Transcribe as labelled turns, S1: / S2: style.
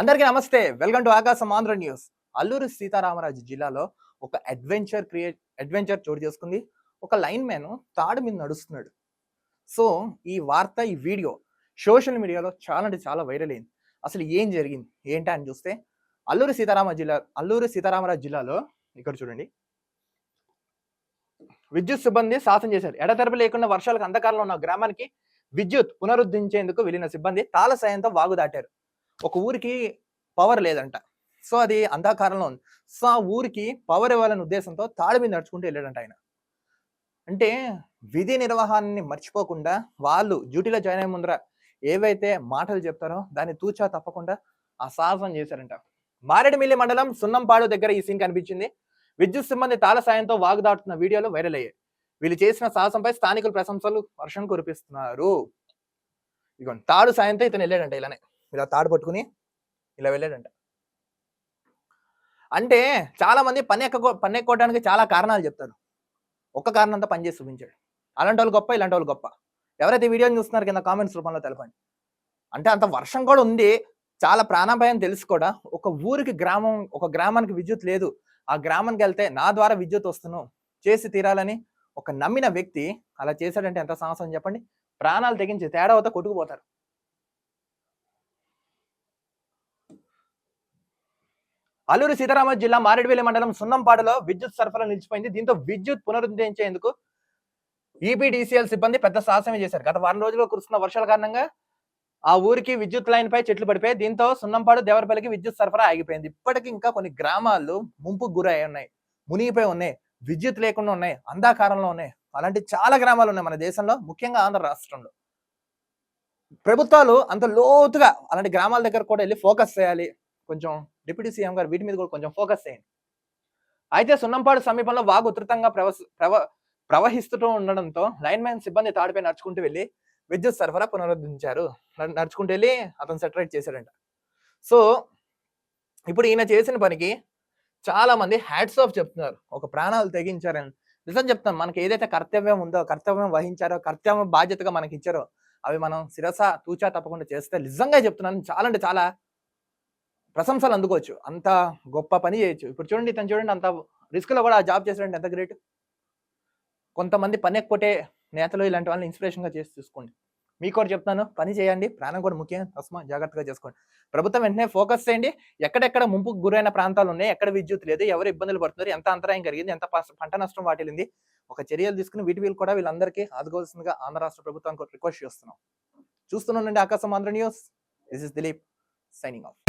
S1: అందరికీ నమస్తే. Welcome to ఆకాశం ఆంధ్ర న్యూస్. అల్లూరు సీతారామరాజు జిల్లాలో ఒక అడ్వెంచర్ క్రియేట్ అడ్వెంచర్ చోటు చేసుకుంది. ఒక లైన్ మ్యాన్ తాడు మీద నడుస్తున్నాడు. సో ఈ వార్త ఈ వీడియో సోషల్ మీడియాలో చాలా అంటే చాలా వైరల్ అయింది. అసలు ఏం జరిగింది? ఏంటా అని చూస్తే అల్లూరు సీతారామ జిల్లా అల్లూరు సీతారామరాజు జిల్లాలో ఇక్కడ చూడండి. విద్యుత్ సిబ్బంది శాసనం చేశారు. ఎడతెరపు లేకుండా వర్షాలకు అంధకారంలో ఉన్న గ్రామానికి విద్యుత్ పునరుద్ధరించేందుకు వెళ్ళిన సిబ్బంది తాళ సాయంతో వాగు దాటారు. ఒక ఊరికి పవర్ లేదంట. సో అది అంధకారంలో ఉంది. సో ఆ ఊరికి పవర్ ఇవ్వాలనే ఉద్దేశంతో తాడు మీద నడుచుకుంటూ వెళ్ళాడంట ఆయన. అంటే విధి నిర్వహణని మర్చిపోకుండా వాళ్ళు డ్యూటీలో జాయిన్ అయ్యే ముందర ఏవైతే మాటలు చెప్తారో దాన్ని తూచా తప్పకుండా ఆ సాహసం చేశారంట. మారేడుమిల్లి మండలం సున్నంపాడు దగ్గర ఈ సీన్ కనిపించింది. విద్యుత్ సిబ్బంది తాళ సాయంతో వాగు దాటుతున్న వీడియోలు వైరల్ అయ్యాయి. వీళ్ళు చేసిన సాహసంపై స్థానికులు ప్రశంసలు వర్షం కురిపిస్తున్నారు. ఇగో తాడు సాయంతో ఇతను వెళ్ళాడంట ఇలానే. ఇలా తాడు పట్టుకుని ఇలా వెళ్ళాడంట. అంటే చాలా మంది పని ఎక్క పని ఎక్కోవడానికి చాలా కారణాలు చెప్తారు. ఒక్క కారణంతో పని చేసి చూపించాడు. అలాంటి వాళ్ళు గొప్ప ఇలాంటి వాళ్ళు గొప్ప. ఎవరైతే వీడియోని చూస్తున్నారు కింద కామెంట్స్ రూపంలో తెలపండి. అంటే అంత వర్షం కూడా ఉంది. చాలా ప్రాణాపాయం తెలుసు కూడా. ఒక ఊరికి గ్రామం ఒక గ్రామానికి విద్యుత్ లేదు. ఆ గ్రామానికి వెళ్తే నా ద్వారా విద్యుత్ వస్తున్నావు చేసి తీరాలని ఒక నమ్మిన వ్యక్తి అలా చేశాడంటే ఎంత సాహసం చెప్పండి. ప్రాణాలు తెగించి తేడా అవుతా కొట్టుకుపోతారు. అల్లూరు సీతారామరాజు జిల్లా మారేడువేలి మండలం సున్నంపాడులో విద్యుత్ సరఫరా నిలిచిపోయింది. దీంతో విద్యుత్ పునరుద్ధరించేందుకు ఈపీడీసీఎల్ సిబ్బంది పెద్ద సాహసమే చేశారు. గత వారం రోజుల్లో కురుస్తున్న వర్షాల కారణంగా ఆ ఊరికి విద్యుత్ లైన్ పై చెట్లు పడిపోయి దీంతో సున్నంపాడు దేవరపల్లికి విద్యుత్ సరఫరా ఆగిపోయింది. ఇప్పటికీ ఇంకా కొన్ని గ్రామాలు ముంపుకు గురై ఉన్నాయి. మునిగిపోయి ఉన్నాయి. విద్యుత్ లేకుండా ఉన్నాయి. అంధాకారంలో ఉన్నాయి. అలాంటి చాలా గ్రామాలు ఉన్నాయి మన దేశంలో ముఖ్యంగా ఆంధ్ర రాష్ట్రంలో. ప్రభుత్వాలు అంత లోతుగా అలాంటి గ్రామాల దగ్గర కూడా వెళ్ళి ఫోకస్ చేయాలి. కొంచెం డిప్యూటీ సీఎం గారు వీటి మీద కూడా కొంచెం ఫోకస్ చేయండి. అయితే సున్నంపాడు సమీపంలో వాగు ఉధృతంగా ప్రవస ప్రవ ప్రవహిస్తూ ఉండడంతో లైన్ మ్యాన్ సిబ్బంది తాడిపై నడుచుకుంటూ వెళ్ళి విద్యుత్ సరఫరా పునరుద్ధరించారు. నడుచుకుంటూ వెళ్ళి అతను సెటరేట్ చేశాడంట. సో ఇప్పుడు ఈయన చేసిన పనికి చాలా మంది హ్యాట్స్ ఆఫ్ చెప్తున్నారు. ఒక ప్రాణాలు తెగించారని. నిజం చెప్తాను మనకి ఏదైతే కర్తవ్యం ఉందో కర్తవ్యం వహించారో కర్తవ్యం బాధ్యతగా మనకి ఇచ్చారో అవి మనం శిరస తూచా తప్పకుండా చేస్తే నిజంగా చెప్తున్నాను చాలా అంటే చాలా ప్రశంసలు అందుకోవచ్చు. అంత గొప్ప పని చేయొచ్చు. ఇప్పుడు చూడండి తను చూడండి అంత రిస్క్లో కూడా ఆ జాబ్ చేసాడంటే ఎంత గ్రేట్? కొంతమంది పని ఎక్కువటే నేతలు ఇలాంటి వాళ్ళని ఇన్స్పిరేషన్గా చేసి చూసుకోండి. మీకు కూడా చెప్తాను పని చేయండి ప్రాణం కూడా ముఖ్యం తస్మా జాగ్రత్తగా చేసుకోండి. ప్రభుత్వం వెంటనే ఫోకస్ చేయండి. ఎక్కడెక్కడ ముంపుకు గురైన ప్రాంతాలు ఉన్నాయి ఎక్కడ విద్యుత్ లేదు ఎవరు ఇబ్బందులు పడుతున్నారు ఎంత అంతరాయం కలిగింది ఎంత పంట నష్టం వాటిల్లింది. ఒక చర్యలు తీసుకుని వీటి వీళ్ళు కూడా వీళ్ళందరికీ ఆదుకోవాల్సిందిగా ఆంధ్ర రాష్ట్ర ప్రభుత్వానికి రిక్వెస్ట్ చేస్తున్నాం. చూస్తున్నానండి Akasam Andhra news. This is Dilip signing off.